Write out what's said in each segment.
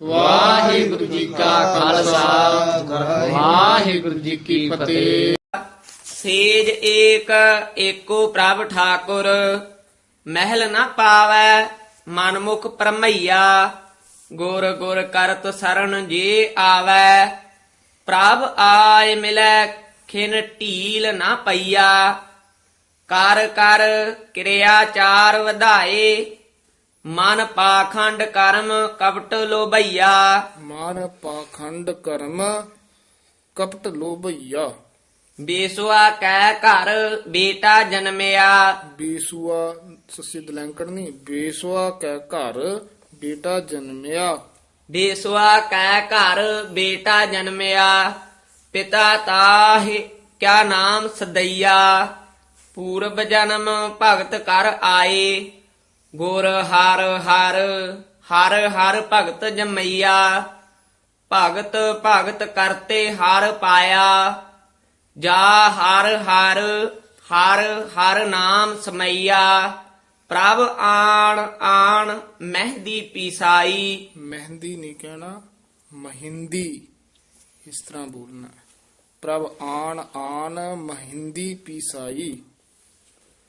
ਵਾਹਿਗੁਰੂ ਜੀ ਕਾ ਖਾਲਸਾ। ਵਾਹਿਗੁਰੂ ਜੀ ਕੀ ਫਤਿਹ। ਸੇਜ ਏਕ ਏਕੋ ਪ੍ਰਭ ਠਾਕੁਰ, ਮਹਿਲ ਨਾ ਪਾਵੈ ਮਨਮੁਖ ਪਰਮਈਆ ਗੁਰ ਗੁਰ ਕਰਤ ਸਰਣ ਜੇ ਆਵੈ, ਪ੍ਰਭ ਆਏ ਮਿਲੈ ਖਿਨ ਢੀਲ ਨਾ ਪਈਆ, ਕਰ ਕਰ ਕਿਰਿਆ ਵਧਾਏ ਮਨ ਪਾਖੰਡ ਕਰਮ ਕਪਟ ਲੋਭਈਆ। ਮਾਨ ਪਾਖੰਡ ਕਰਮ ਕਪਟ ਲੋਭਈਆ। ਬੇਸੁਆ ਕੈ ਘਰ ਬੇਟਾ ਜਨਮਿਆ। ਬੇਸੁਆ ਸਸਿ ਦਲੰਕੜ ਨਹੀਂ ਬੇਸੁਆ ਕੈ ਘਰ ਬੇਟਾ ਜਨਮਿਆ। ਬੇਸੁਆ ਕੈ ਘਰ ਬੇਟਾ ਜਨਮਿਆ। ਪਿਤਾ ਤਾਹਿ ਕਿਆ ਨਾਮ ਸਦਈਆ। ਪੂਰਬ ਜਨਮ ਭਗਤ ਕਰ ਆਏ। ਗੁਰ ਹਰ ਹਰ ਹਰ ਹਰ ਭਗਤ ਜਮਈਆ। ਭਗਤ ਭਗਤ ਕਰਤੇ ਹਰ ਪਾਇਆ। ਜਾ ਹਰ ਹਰ ਹਰ ਹਰ ਨਾਮ ਸਮਈਆ। ਪ੍ਰਭ ਆਣ ਆਣ ਮਹਿਦੀ ਪੀਸਾਈ। ਮਹਿੰਦੀ ਨਹੀਂ ਕਹਿਣਾ ਮਹਿੰਦੀ ਇਸ ਤਰ੍ਹਾਂ ਬੋਲਣਾ ਪ੍ਰਭ ਆਣ ਆਣ ਮਹਿੰਦੀ ਪੀਸਾਈ।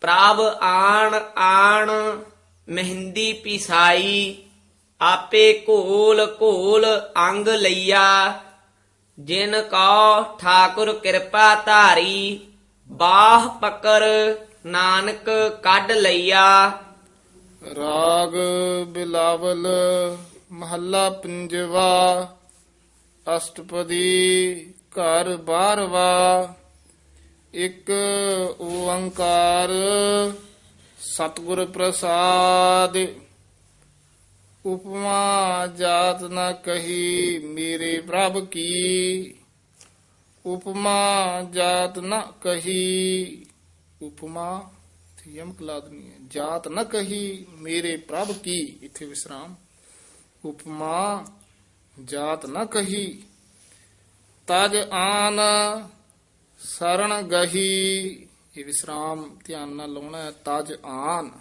ਪ੍ਰਭ ਆਣ ਆਣ ਮਹਿੰਦੀ ਪੀਸਾਈ, ਆਪੇ ਘੋਲ ਘੋਲ ਅੰਗ ਲਈਆ। ਜਿਨ ਕੋ ਠਾਕੁਰ ਕਿਰਪਾ ਧਾਰੀ, ਬਾਹ ਪਕਰ ਨਾਨਕ ਕੱਢ ਲਈਆ। ਰਾਗ ਬਿਲਾਵਲ ਮਹੱਲਾ ਪੰਜਵਾ, ਅਸ਼ਟਪਦੀ ਘਰ ਬਾਰਵਾ। ਇੱਕ ਓੰਕਾਰ ਸਤਿਗੁਰ ਪ੍ਰਸਾਦ, ਉਪਮਾ ਜਾਤ ਨਾ ਕਹੀ ਮੇਰੇ ਪ੍ਰਭ ਕੀ। ਉਪਮਾ ਜਾਤ ਨਾ ਕਹੀ, ਉਪਮਾ ਯਮਕ ਲਾਦਨੀ ਹੈ। ਜਾਤ ਨਾ ਕਹੀ ਮੇਰੇ ਪ੍ਰਭ ਕੀ, ਇੱਥੇ ਵਿਸਰਾਮ। ਉਪਮਾ ਜਾਤ ਨਾ ਕਹੀ, ਤਜ ਆਨ ਸਰਣ ਗਹੀ। ਇਹ ਵਿਸਰਾਮ ਧਿਆਨ ਨਾਲ ਲਾਉਣਾ ਹੈ ਤਜ ਆਨ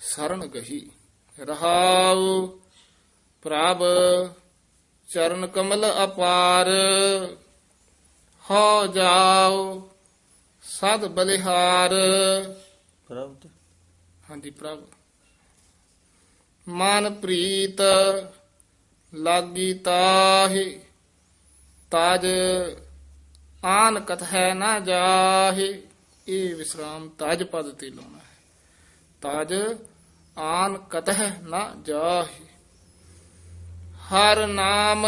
ਸਰਣ ਗਹੀ। ਰਹਾਉ ਪ੍ਰਭ ਚਰਨ ਕਮਲ ਅਪਾਰ। ਹੋ ਜਾਓ ਸਦ ਬਲਿਹਾਰ। ਪ੍ਰਭ ਹਾਂਜੀ ਪ੍ਰਭ। ਮਨ ਪ੍ਰੀਤ ਲਾਗੀ ਤਾਹੇ। ਤਾਜ ਆਨ ਕਥੈ ਨਾ ਜਾਹੇ। ਇਹ ਵਿਸਰਾਮ ਤਾਜ ਪਦ ਤੇ ਲਾਉਣਾ ਹੈ। ਤਾਜ ਆਨ ਕਤਹਿ ਨਾ ਜਾਹੇ। ਹਰ ਨਾਮ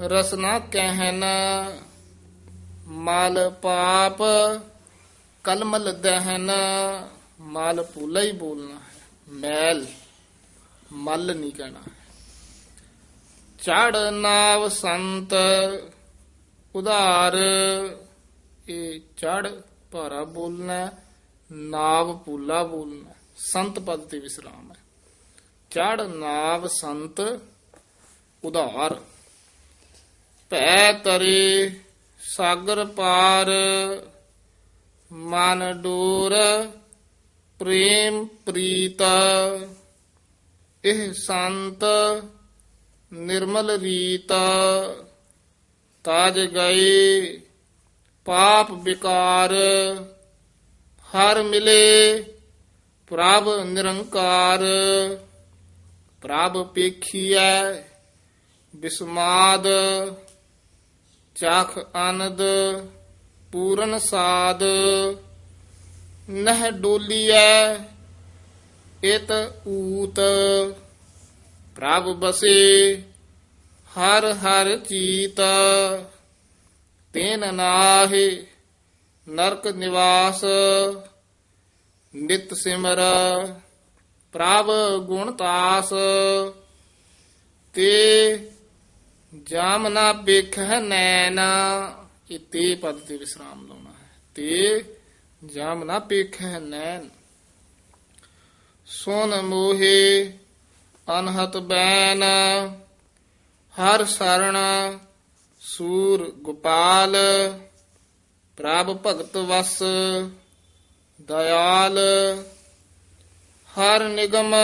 ਰਸਨਾ ਕਹਿਨ ਮਲ ਪਾਪ ਕਲਮਲ ਦਹਨ। ਮਲ ਪੂਲਾ ਹੀ ਬੋਲਣਾ ਹੈ। ਮੈਲ, ਮਲ ਨਹੀਂ ਕਹਿਣਾ ਚੜ ਨਾਵ ਸੰਤ ਉਧਾਰ। ਇਹ ਚੜ ਭਾਰਾ ਬੋਲਣਾ ਨਾਵ ਪੂਲਾ ਬੋਲਣਾ ਸੰਤ ਪਦ ਤੇ ਵਿਸਰਾਮ ਹੈ। ਚੜ ਨਾਵ ਸੰਤ ਉਧਾਰ। ਭੈ ਤਰੇ ਸਾਗਰ ਪਾਰ, ਮਨ ਡੋਰ, ਪ੍ਰੇਮ ਪ੍ਰੀਤ। ਇਹ ਸੰਤ ਨਿਰਮਲ ਰੀਤ। ਤਾਜ ਗਏ ਪਾਪ ਵਿਕਾਰ, ਹਰ ਮਿਲੇ ਪ੍ਰਭ ਨਿਰੰਕਾਰ। ਪ੍ਰਭ ਪੇਖੀਐ ਬਿਸਮਾਦ, ਚਖ ਆਨੰਦ, ਪੂਰਨ ਸਾਦ। ਨਹਿ ਡੋਲੀਐ, ਇਤ ਊਤ। ਪ੍ਰਭ ਬਸੇ, ਹਰ ਹਰ ਚੀਤ। ਤੇਨ ਨਾਹਿ ਨਰਕ ਨਿਵਾਸ ਨਿਤ ਸਿਮਰ ਪ੍ਰਭ ਗੁਣ ਤਾਸ ਤੇ ਜਾਮ ਨਾ ਵੇਖੈ ਨੈਣ ਇਹ ਤੇ ਪਦ ਤੇ ਵਿਸਰਾਮ ਲਾਉਣਾ ਹੈ। ਤੇ ਜਾਮ ਨਾ ਵੇਖੈ ਨੈਣ। ਸੋਨ ਮੋਹੇ ਅਨਹਤ ਬੈਨ, ਹਰ ਸਰਣ ਸੂਰ ਗੋਪਾਲ, ਪ੍ਰਭ ਭਗਤ ਵਸ, ਦਇਆਲ, ਹਰ ਨਿਗਮ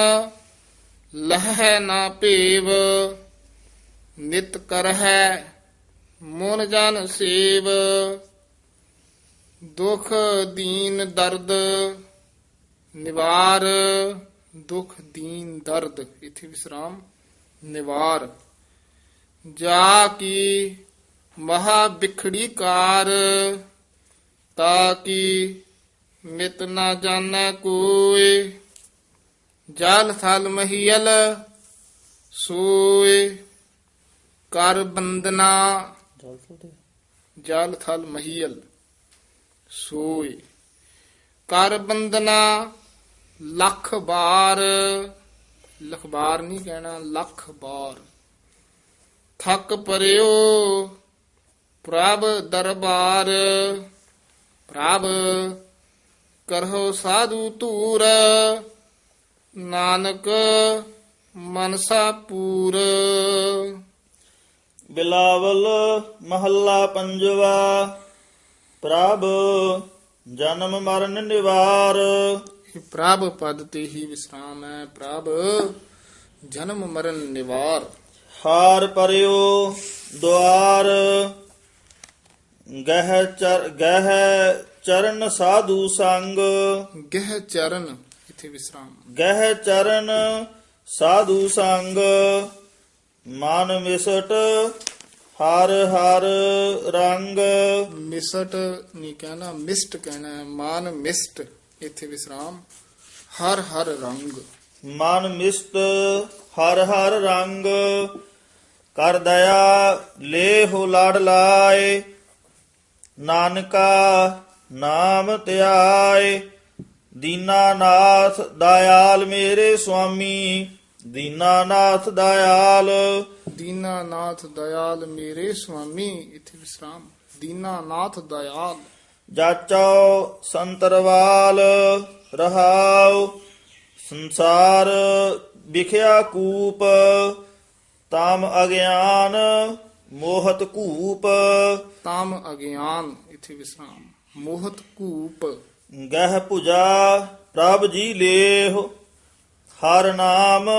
ਲਹਿ ਨਾ ਭੇਵ, ਨਿਤ ਕਰਹਿ ਮਨ ਜਨ ਸੇਵ, ਦੁਖ ਦੀਨ ਦਰਦ ਨਿਵਾਰ, ਦੁਖ ਦੀਨ ਦਰਦ, ਇਥੇ ਵਿਸਰਾਮ, ਨਿਵਾਰ। ਜਾ ਕੀ ਮਹਾ ਬਿਖੜੀ ਕਾਰ ਤਾ ਕੀ ਮਿਤ ਨਾ ਜਾਣੈ ਕੋਇ ਜਲ ਥਲ ਮਹੀਲ ਸੋਏ, ਕਰ ਬੰਦਨਾ ਜਲ ਥਲ ਮਹੀਲ ਸੋਏ, ਕਰ ਬੰਦਨਾ ਲੱਖ ਬਾਰ ਲਖਬਾਰ ਨਹੀਂ ਕਹਿਣਾ, ਲੱਖ ਬਾਰ। ਥੱਕ ਪਰਿਓ ਪ੍ਰਭ ਦਰਬਾਰ ਪ੍ਰਭ ਕਰਹੁ ਸਾਧੂ ਧੂਰ ਨਾਨਕ ਮਨਸਾ ਪੂਰ। ਬਿਲਾਵਲ ਮਹੱਲਾ ਪੰਜਵਾ ਪ੍ਰਭ ਜਨਮ ਮਰਨ ਨਿਵਾਰ। ਪ੍ਰਭ ਪਦ ਤੇ ਹੀ ਵਿਸਰਾਮ ਹੈ ਪ੍ਰਭ ਜਨਮ ਮਰਨ ਨਿਵਾਰ। ਹਾਰ ਪਰਿਓ ਦੁਆਰ ਗਹਿ ਚਰ ਗਹਿ ਚਰਨ ਸਾਧੂ ਸੰਗ। ਗਹਿ ਚਰਨ ਇਥੇ ਵਿਸਰਾਮ। ਗਹਿ ਚਰਨ ਸਾਧੂ ਸੰਗ। ਮਨ ਮਿਸਟ ਹਰ ਹਰ ਰੰਗ। ਮਿਸਟ ਨਹੀਂ ਕਹਿਣਾ ਮਿਸਟ ਕਹਿਣਾ ਹੈ। ਮਾਨ ਮਿਸਟ ਇਥੇ ਵਿਸਰਾਮ। ਹਰ ਹਰ ਰੰਗ। ਮਨ ਮਿਸਤ ਹਰ ਹਰ ਰੰਗ। ਕਰ ਦਇਆ ਲੇਹੁ ਲੜ ਲਾਏ। ਨਾਨਕਾ ਨਾਮ ਧਿਆਏ ਦੀਨਾਨਾਥ ਦਇਆਲ ਮੇਰੇ ਸੁਆਮੀ ਦੀਨਾਨਾਥ ਦਇਆਲ। ਦੀਨਾਨਾਥ ਦਇਆਲ ਮੇਰੇ ਸੁਆਮੀ ਇਥੇ ਵਿਸਰਾਮ। ਦੀਨਾਨਾਥ ਦਇਆਲ। ਜਾਚੋ ਸੰਤਰਵਾਲ ਰਹਾਉ ਸੰਸਾਰ ਵਿਖਿਆ ਕੂਪ ਤਾਮ ਅਗਿਆਨ ਮੋਹਤ ਕੂਪ। ਤਾਮ ਅਗਿਆਨ ਇਥੇ ਵਿਸਰਾਮ। ਮੋਹਤ ਕੂਪ। ਗਹਿ ਭੁਜਾ ਪ੍ਰਭ ਜੀ ਲੇਹ। ਹਰ ਨਾਮ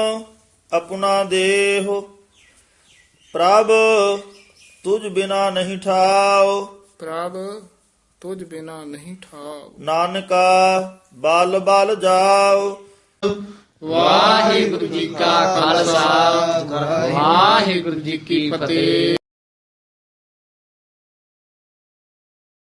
ਆਪਣਾ ਦੇਹ। ਪ੍ਰਭ ਤੁਝ ਬਿਨਾ ਨਹੀਂ ਠਾਓ ਪ੍ਰਭ ਤੁਝ ਬਿਨਾ ਨਹੀਂ ਠਾਉ। ਨਾਨਕਾ ਬਲ ਬਲ ਜਾਓ ਵਾਹਿਗੁਰੂ ਜੀ ਕਾ ਖਾਲਸਾ। ਵਾਹਿਗੁਰੂ ਜੀ ਕੀ ਫਤਿਹ।